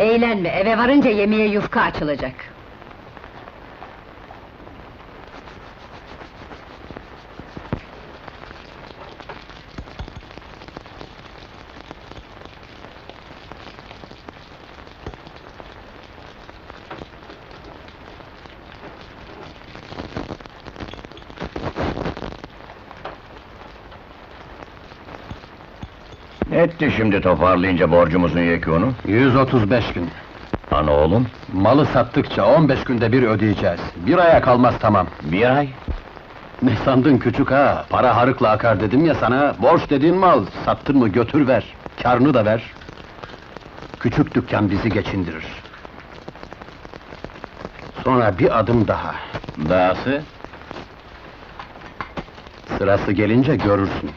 Eğlenme, eve varınca yemeğe yufka açılacak. Etti şimdi toparlayınca borcumuzun yekûnu? 135 bin. Lan oğlum, Malı sattıkça 15 günde bir ödeyeceğiz. Bir aya kalmaz tamam. bir ay. Ne sandın küçük ha? Para harıkla akar dedim ya sana. Borç dediğin mal, sattın mı götür ver. Karını da ver. Küçük dükkan bizi geçindirir. Sonra bir adım daha. Dahası? Sırası gelince görürsün.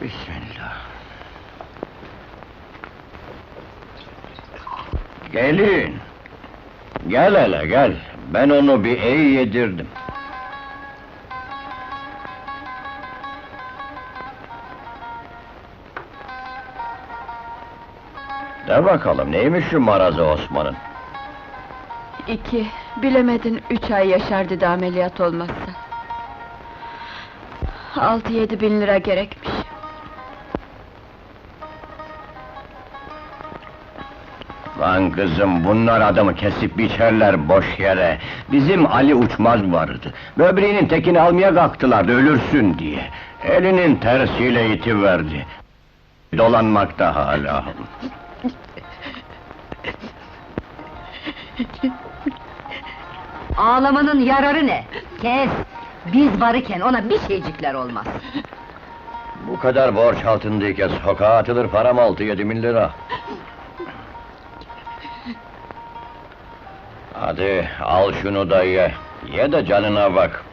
Bismillah. Gelin. Gel hele gel. Ben onu bir iyi yedirdim. De bakalım neymiş şu marazı Osman'ın? İki, bilemedin üç ay yaşar dedi ameliyat olmazsa. Altı yedi bin lira gerekmiş. Lan kızım bunlar adamı kesip biçerler boş yere. Bizim Ali Uçmaz vardı. Böbreğinin tekini almaya kalktılar da ölürsün diye. Elinin tersiyle itiverdi. Dolanmakta hala. Ağlamanın yararı ne? Kes! Biz varıken ona bir şeycikler olmaz. Bu kadar borç altındayken sokağa atılır param altı yedi bin lira. Hadi al şunu da ye. Ye de canına bak.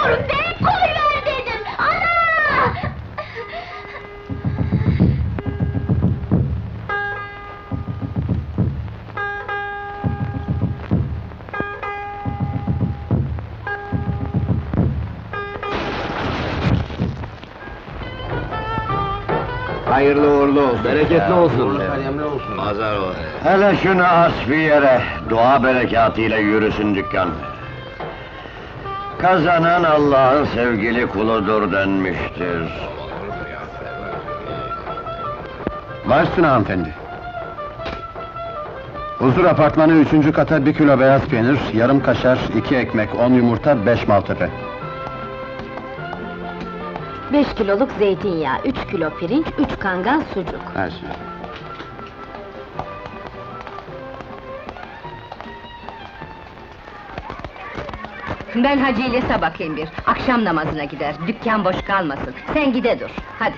İstemiyorum be! Koy ver dedim! Ana! Hayırlı uğurlu olsun. Bereketli olsun. Pazar olsun. Hele şunu as bir yere, dua berekatıyla yürüsün dükkan. Kazanan Allah'ın sevgili kuludur denmiştir. Başsın hanımefendi. Huzur apartmanı üçüncü kata bir kilo beyaz peynir, yarım kaşar, iki ekmek, on yumurta, beş maltepe. Beş kiloluk zeytinyağı, üç kilo pirinç, üç kangal sucuk. Her şey. Ben Hacı İlyas'a bakayım bir. Akşam namazına gider, dükkan boş kalmasın. Sen gide dur, hadi.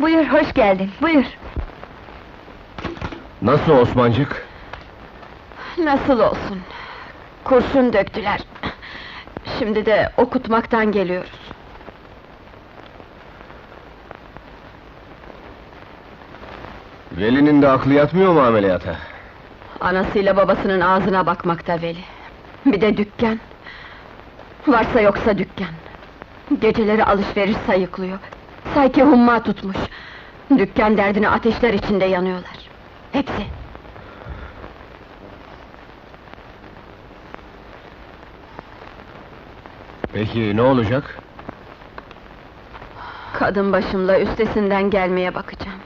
Buyur, hoş geldin, buyur. Nasıl Osmancık? Nasıl olsun? Kurşun döktüler. Şimdi de okutmaktan geliyoruz. Veli'nin de aklı yatmıyor mu ameliyata? Anasıyla babasının ağzına bakmakta Veli. Bir de dükkan. Varsa yoksa dükkan. Geceleri alışveriş sayıklıyor. Sanki humma tutmuş. Dükkan derdine ateşler içinde yanıyorlar. Hepsi. Peki ne olacak? Kadın başımla üstesinden gelmeye bakacağım.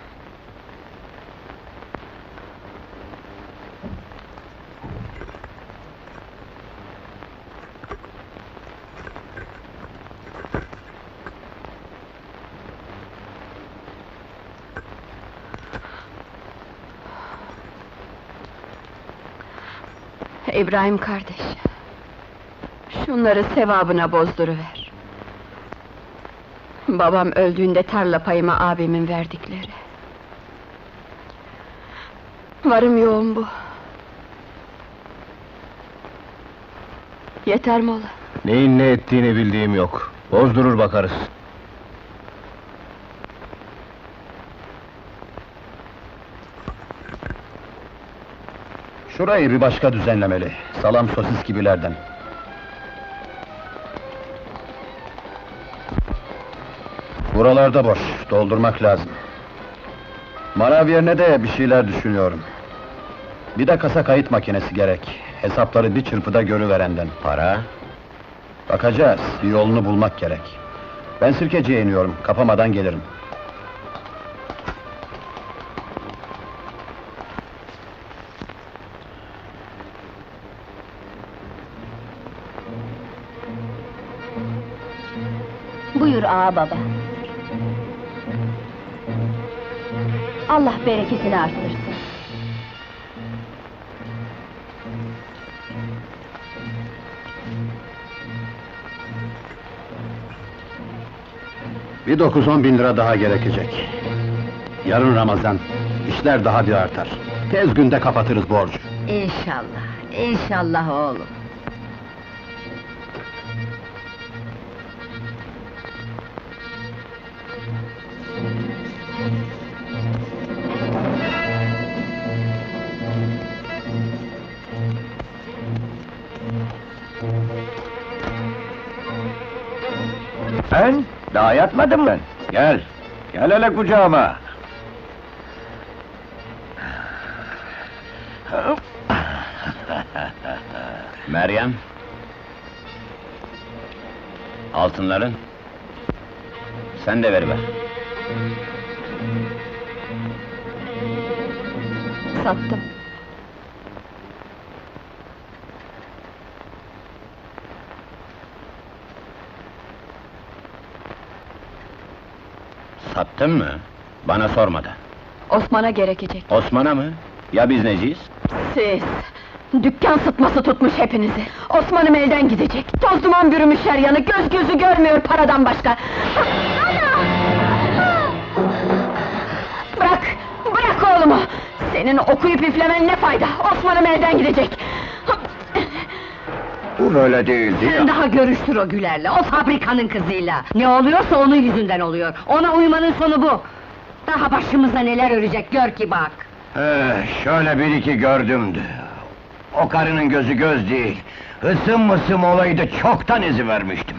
İbrahim kardeş. Şunları sevabına bozduruver. Babam öldüğünde tarla payıma abimin verdikleri. Varım yoğun bu. Yeter mi ola? Neyin ne ettiğini bildiğim yok. Bozdurur bakarız. Şurayı bir başka düzenlemeli. Salam sosis gibilerden. Buralarda boş, doldurmak lazım. Manav yerine de bir şeyler düşünüyorum. Bir de kasa kayıt makinesi gerek. Hesapları bir çırpıda görüverenden. Para? Bakacağız, bir yolunu bulmak gerek. Ben Sirkeci'ye iniyorum, kapamadan gelirim. Buyur ağa baba. Allah bereketini arttırsın. Bir dokuz on bin lira daha gerekecek. Yarın Ramazan, işler daha bir artar. Tez günde kapatırız borcu. İnşallah, inşallah oğlum. Daha yatmadım ben. Gel. Gel hele kucağıma. Meryem. Altınların. Sen de ver ver. Sattım. Sattın mı? Bana sormadan. Osman'a gerekecek. Osman'a mı? Ya biz neciyiz? Siz! Dükkan sıtması tutmuş hepinizi! Osman'ım elden gidecek! Toz duman bürümüş her yanı, göz gözü görmüyor paradan başka! Ana! Bırak! Bırak oğlumu! Senin okuyup üflemen ne fayda? Osman'ım elden gidecek! Bu böyle değildi Sen daha görüştür o Güler'le, o fabrikanın kızıyla! Ne oluyorsa onun yüzünden oluyor, ona uymanın sonu bu! Daha başımıza neler örecek, gör ki bak! Eh, şöyle bir iki gördümdü. O karının gözü göz değil. Hısım mısım olaydı çoktan izi vermiştim.